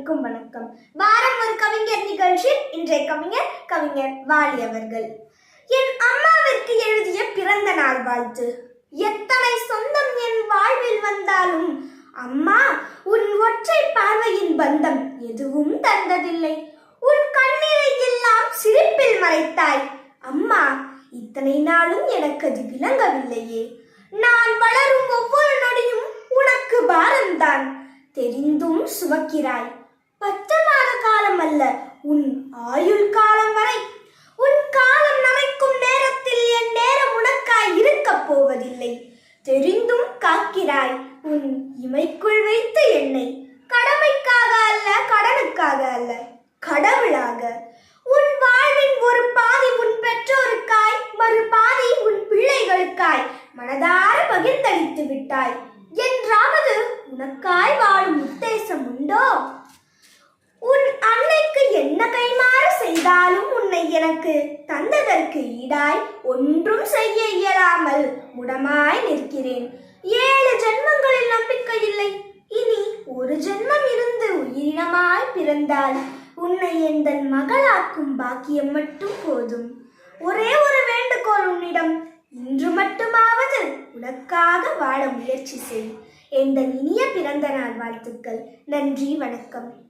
அனைவருக்கும் வணக்கம். வாரம் ஒரு கவிஞர் நிகழ்ச்சியில் இன்றைய கவிஞர் கவிஞர் வாலி அவர்கள். என் அம்மாவிற்கு எழுதிய பிறந்த நாள் வாழ்த்து. எத்தனை சொந்தம் என் வாழ்வில் வந்தாலும் அம்மா உன் ஒற்றை பார்வையின் பந்தம் எதுவும் தந்ததில்லை. உன் கண்ணீரை எல்லாம் சிரிப்பில் மறைத்தாய். அம்மா இத்தனை நாளும் எனக்கு அது விளங்கவில்லையே. நான் வளரும் ஒவ்வொரு நொடியும் உனக்கு பாரம்தான். தெரிந்தும் சுமக்கிறாய். அல்ல உன் ஆயுள் காலம் வரை உன் காலம் நமைக்கும் நேரத்தில் என் நேரம் உனக்காய் இருக்கப் போவதில்லை. தெரிந்தும் காக்கிறாய் உன் இமைக்குள் வைத்து என்னை. கடமைக்காக அல்ல கடனுக்காக அல்ல கடவுளாக. உன் வாழ்வின் ஒரு பாதி உன் பெற்றோருக்காய் மறு பாதி உன் பிள்ளைகளுக்காய் மனதார பகிர்ந்தளித்து விட்டாய். என்றாவது உனக்காய் எனக்கு தந்ததற்கு ஈடாய் ஒன்றும் செய்ய இயலாமல் முடமாய் நிற்கிறேன். ஏழு ஜென்மங்களில் நம்பிக்கை இல்லை. இனி ஒரு ஜென்மம் இருந்து உயிரினமாய் பிறந்தால் உன்னை எந்தன் மகளாக்கும் பாக்கியம் மட்டும் போதும். ஒரே ஒரு வேண்டுகோள் உன்னிடம். இன்று மட்டுமாவது உனக்காக வாழ முயற்சி செய். எந்த இனிய பிறந்த நாள் வாழ்த்துக்கள். நன்றி வணக்கம்.